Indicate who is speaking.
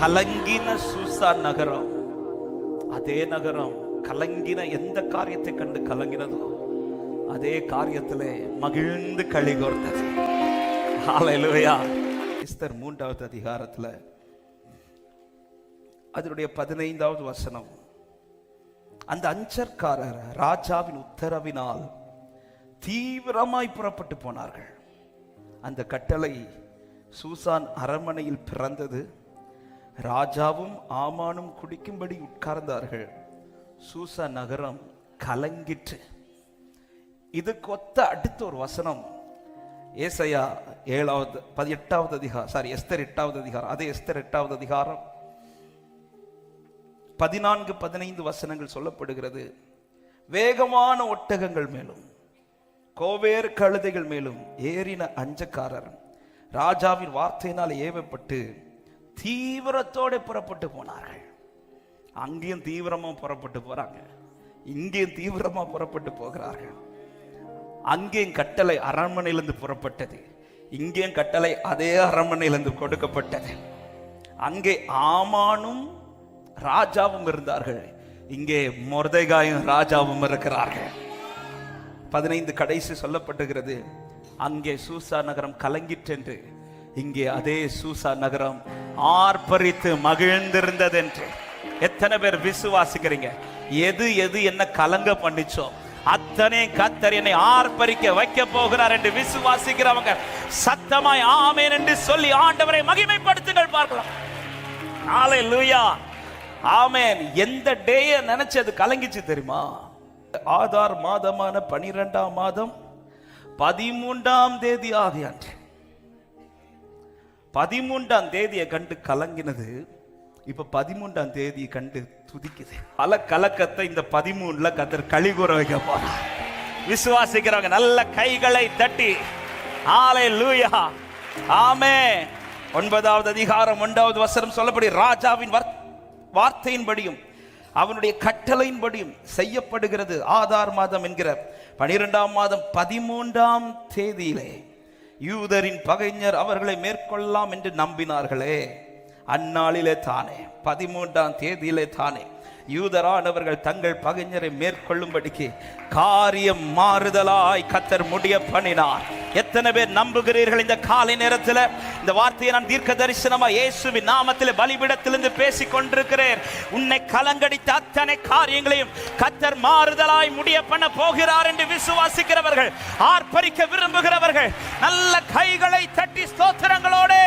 Speaker 1: கலங்கின சூசா நகரம். அதே நகரம் கலங்கின எந்த காரியத்தை கண்டு கலங்கினதோ அதே காரியத்திலே மகிழ்ந்து களி கோர்த்தது. இஸ்தர் மூன்றாவது அதிகாரத்தில் அதனுடைய பதினைந்தாவது வசனம். அந்த அஞ்சற்காரர் ராஜாவின் உத்தரவினால் தீவிரமாய் புறப்பட்டு போனார்கள். அந்த கட்டளை சூசான் அரண்மனையில் பிறந்தது. ராஜாவும் ஆமானும் குடிக்கும்படி உட்கார்ந்தார்கள். சூசா நகரம் கலங்கிற்று. இதுக்கு ஒத்த அடுத்த ஒரு வசனம். ஏசையா ஏழாவது பதினெட்டாவது அதிகாரம் சாரி எஸ்தர் எட்டாவது அதிகாரம் அதே எஸ்தர் எட்டாவது அதிகாரம். பதினான்கு பதினைந்து வசனங்கள் சொல்லப்படுகிறது. வேகமான ஒட்டகங்கள் மேலும் கோவேறு கழுதைகள் மேலும் ஏறின அஞ்சக்காரர். ராஜாவின் வார்த்தையினால் ஏவப்பட்டு தீவிரத்தோடு புறப்பட்டு போனார்கள். அங்கேயும் தீவிரமா புறப்பட்டு போறாங்க. இங்கேயும் தீவிரமா புறப்பட்டு போகிறார்கள். அங்கேயும் கட்டளை அரண்மனையிலிருந்து புறப்பட்டது. இங்கேயும் கட்டளை அதே அரண்மனையிலிருந்து கொடுக்கப்பட்டது. அங்கே ஆமானும் ராஜாவும் இருந்தார்கள். இங்கே மொர்தைகாயும் ராஜாவும் இருக்கிறார்கள். பதினைந்து கடைசி சொல்லப்பட்டுகிறது. அங்கே சூசா நகரம் கலங்கிற்றென்று இங்கே அதே சூசா நகரம் ஆர்ப்பரித்து மகிழ்ந்திருந்தது என்று எத்தனை பேர் விசுவாசிக்கிறீங்க? எது எது என்ன கலங்க பண்ணிச்சோ அத்தனை கத்தர் என்னை ஆர்ப்பரிக்க வைக்க போகிறார் என்று விசுவாசிக்கிறவங்க சத்தமாய் ஆமேன் என்று சொல்லி ஆண்டவரை மகிமைப்படுத்துங்கள் பார்க்கலாம். நாளை லூயா ஆமேன். எந்த டேய நினைச்சு அது கலங்கிச்சு தெரியுமா? ஆதார் மாதமான பனிரெண்டாம் மாதம் பதிமூன்றாம் தேதி ஆதி பதிமூன்றாம் தேதியை கண்டு கலங்கினது. இப்ப பதிமூன்றாம் தேதியை கண்டு துதிக்குது. பல கலக்கத்தை இந்த பதிமூணுல கத்தர் கழிகுற வைக்க போறார். விசுவாசிக்கிறவங்க நல்ல கைகளை தட்டி. ஆலை லூயா ஆமே ஒன்பதாவது அதிகாரம் ஒன்றாவது வசனம் சொல்லப்படி ராஜாவின் வார்த்தையின்படியும் அவனுடைய கட்டளையின்படியும் செய்யப்படுகிறது. ஆதார் மாதம் என்கிற பனிரெண்டாம் மாதம் பதிமூன்றாம் தேதியிலே யூதரின் பகைஞர் அவர்களை மேற்கொள்ளலாம் என்று நம்பினார்களே. அந்நாளிலே தானே பதிமூன்றாம் தேதியிலே தானே. யூதரானவர்கள் தங்கள் பகைஞரை மேற்கொள்ளும்படிக்கு காரியம் மாறுதலாய் கத்தர் முடிய பண்ணினார். எத்தனை பேர் நம்புகிறீர்கள் இந்த காலை நேரத்தில்? இந்த வார்த்தையை நான் தீர்க்க தரிசனமா இயேசுவின் நாமத்தில் பலிபிடத்திலிருந்து பேசிக் கொண்டிருக்கிறேன் உன்னை கலங்கடித்த அத்தனை காரியங்களையும் கத்தர் மாறுதலாய் முடிய பண்ண போகிறார் என்று விசுவாசிக்கிறவர்கள் ஆர்ப்பரிக்க விரும்புகிறவர்கள் நல்ல கைகளை தட்டி ஸ்தோத்திரங்களோடு.